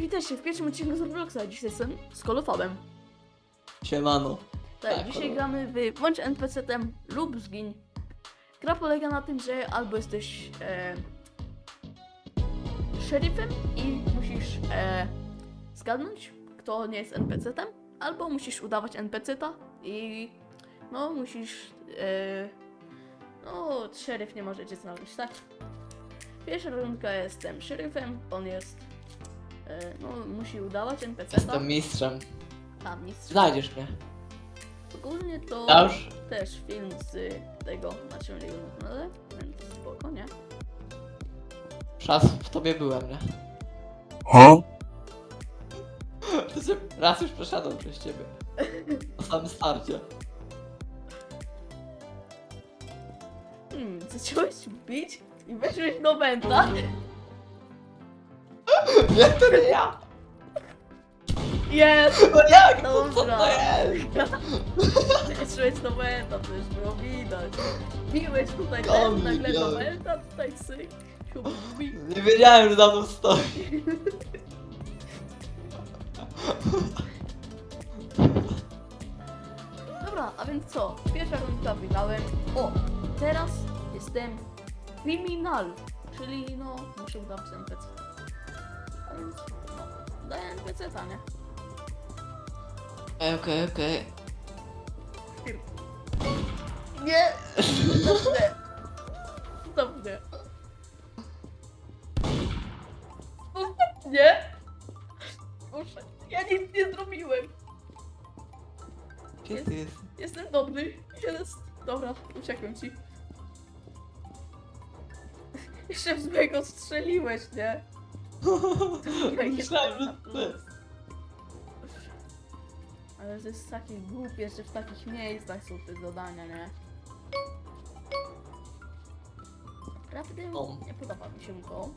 witajcie w pierwszym odcinku z Robloxa. Dzisiaj jestem z Kolofobem. Siemano. Tak, Tak, dzisiaj gramy w bądź NPC-tem lub zgiń. Gra polega na tym, że albo jesteś e, szeryfem i musisz e, zgadnąć, kto nie jest NPC-tem, albo musisz udawać NPC-ta i no musisz. E, no, szeryf nie może cię znaleźć, tak? Pierwsza rundka jestem szeryfem, on jest. E, no, musi udawać NPC-ta. Jestem mistrzem. A, mistrz. Znajdziesz mnie. Ogólnie to Dasz? też film z tego naczelnego kanale, więc spoko, nie? Raz w tobie byłem, nie? Huh? To się- Raz już przeszedłem przez ciebie. Na samym starcie. Hmm, zacząłeś bić i weszłeś do Benta. Nie, to nie ja! Jest! No jak? To, co Dobra. to jest? Do Benta, to już było widać. Biłeś tutaj Kamil, ten, nagle białeś. Benta, tutaj syk. siup, bi. Nie wiedziałem, że za mną stoi. Dobra, a więc co? Pierwsza rundka wygrałem. O, teraz jestem kryminal, czyli no, muszę udawać NPC. Więc, no, daję NPC, ta, nie? Okej, okej, okej. Nie! Dobrze. Dobrze. Nie! Muszę. Ja nic nie zrobiłem. Gdzie ty jest? Jestem dobry. Jest. Dobra, uciekłem ci. Jeszcze w złego strzeliłeś, nie? Myślałem, że ty. Ale to jest takie głupie, że w takich miejscach są te zadania, nie? Naprawdę O. nie podoba mi się to.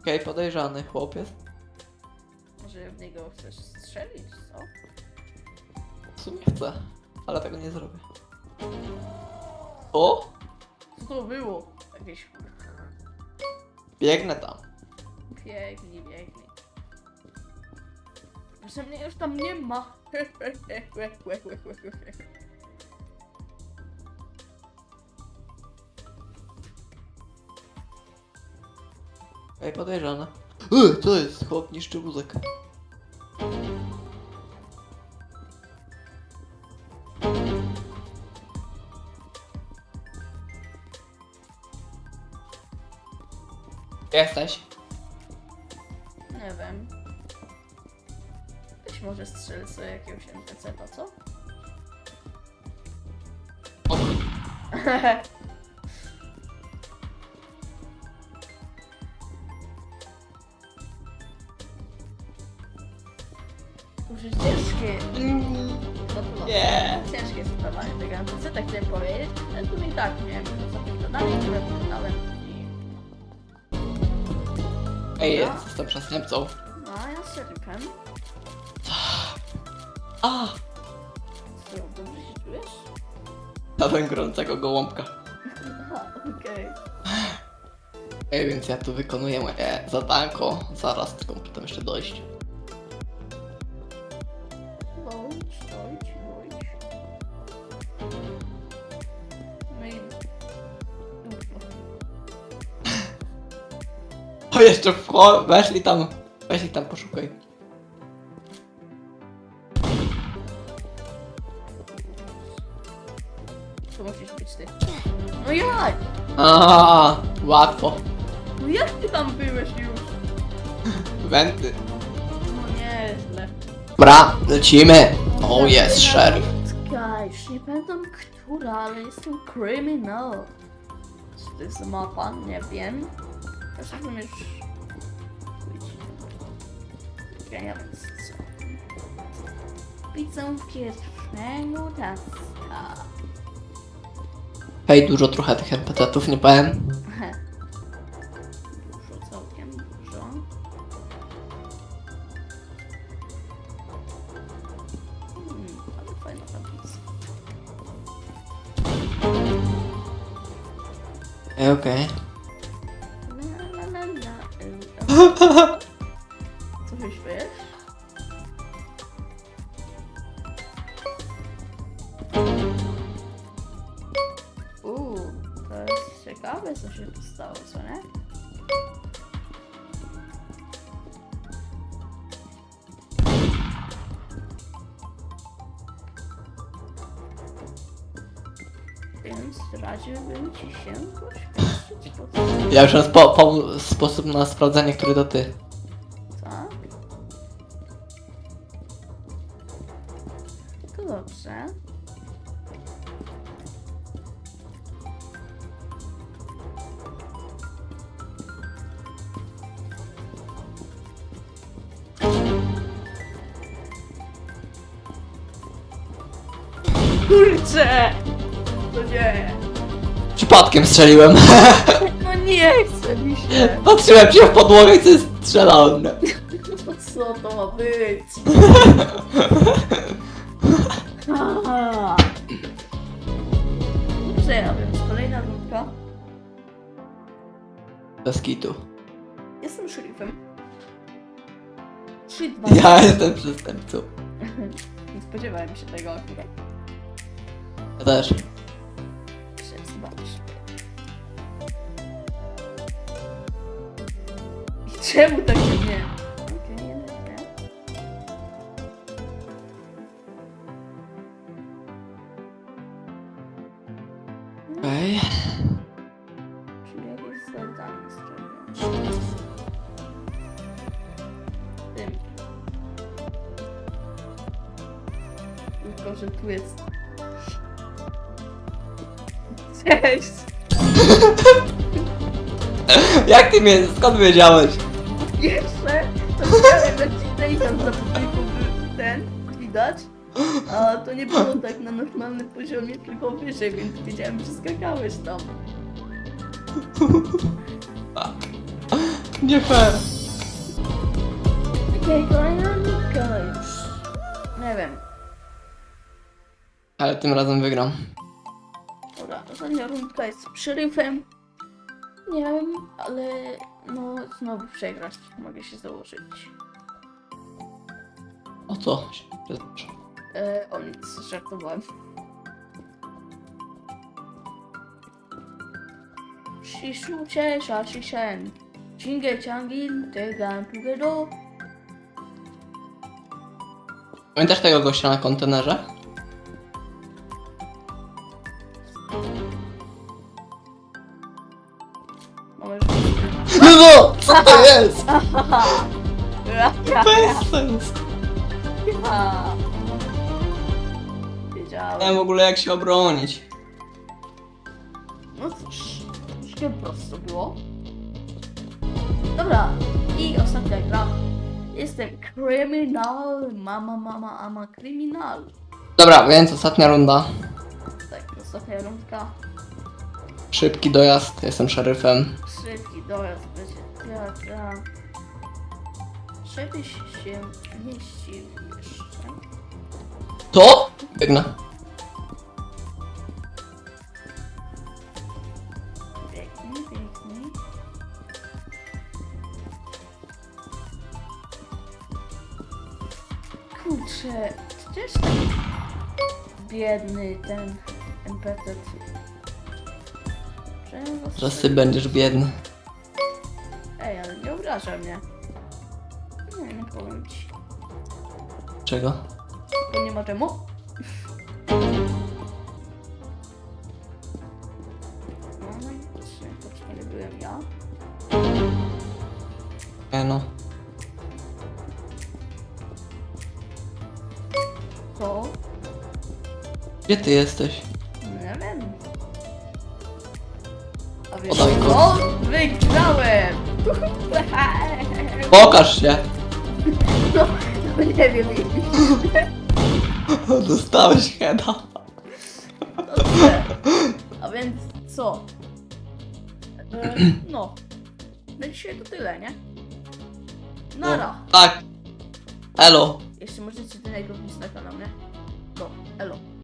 Okej, podejrzany chłopiec. Może w niego chcesz strzelić, co? W sumie chcę, ale tego nie zrobię. O! Co to było? Jakieś Biegnę tam. biegnij, biegnij. Proszę mnie już tam nie ma. Ej, podejrzane. Ej, to jest chłop niszczy wózek. Jesteś? Nie wiem. Być może strzelę sobie jakiegoś NPC-ta, co? O, Kurczę, ciężkie. No to Nie. Ciężkie zadawanie tego NPC, tak chciałem powiedzieć. Ale tu i tak miałem sobie zadanie, które wykonałem. Ej, jest, jestem przestępcą. No, a ja z szeryfem. A! Co, dobrze się czujesz? Zadłem gorącego gołąbka. Aha, okej. Ej, więc ja tu wykonuję moje zadanko. Zaraz, tylko potem jeszcze dojść. O, jeszcze wcho- weszli tam, weszli tam, poszukaj. To musisz być ty. No jak? A, łatwo. No jak ty tam byłeś już? Wenty. No nieźle. Dobra, lecimy. O, jest szeryf. Guys, nie pamiętam która, ale jestem criminal. Co to jest mapa? Nie wiem. Ja sobie już... Ja nie wiem co. Widzę pierwszego taska. Hej, dużo trochę tych NPC-ów, nie powiem. Dużo, całkiem dużo. Hmm, ale fajna tablica. Ej, okej. Na, na, na, Co wyśpiesz? Uuu, to jest ciekawe, co się tu stało, co nie? Więc radziłbym ci się pośpieszyć po co? Ja już mam spo, po, sposób na sprawdzenie, który to ty. To dobrze. Kurczę! To nie! Przypadkiem strzeliłem. No nie chce mi się! Patrzyłem się w podłogę i coś strzelałem. No co to ma być? Aha. Dobrze, a więc kolejna rundka. Bez kitu. Jestem szerifem. 3, 2, Ja jestem przestępcą. Nie spodziewałem się tego akurat. Ja też. Czemu tak się nie? Okej. Czyli jakieś zadanie zrobię. Tym. Tylko, że tu jest. Cześć! Jak ty mnie, skąd wiedziałeś? Jeszcze to ci tutaj tam za publiką był ten, widać. A to nie było tak na normalnym poziomie, tylko wyżej, więc wiedziałem, że skakałeś tam. Nie fair. Okej, kolejna rundka już. Nie wiem. Ale tym razem wygram. Dobra, ostatnia rundka jest szeryfem. Nie wiem, ale no, znowu przegrać. Mogę się założyć. O co? Przepraszam. E, o nic, żartowałem. Shishu Chen Shashi Shen Jinge Changin Tegan Tugedo Pamiętasz tego gościa na kontenerze? No! Co to jest? Bez sensu. Nie Wiedziałem. wiem w ogóle jak się obronić. No cóż, troszkę prosto było. Dobra, i ostatnia gra. Jestem kryminal, mama, mama, ama kryminal. Dobra, więc ostatnia runda. Tak, ostatnia rundka. Szybki dojazd, jestem szeryfem. Szybki dojazd będzie taka. Żebyś się mieścił jeszcze. To? Biegnę. Biegnij, biegnij. Kurczę, przecież biedny ten NPC. Czemu Teraz ty będziesz biedny. Obraża mnie. Nie, nie powiem ci. Czego? Bo nie ma czemu. No, i to nie byłem ja. Nie no. To? Gdzie ty jesteś? Nie wiem. A wiesz Podaj co? Wygrałem! Pokaż się! No, no nie wiem. Dostałeś heada. Dobrze. A więc co? E, no. Na dzisiaj to tyle, nie? Nara. Tak. Elo. Jeszcze możecie niego wbić na kanał, nie? No, elo.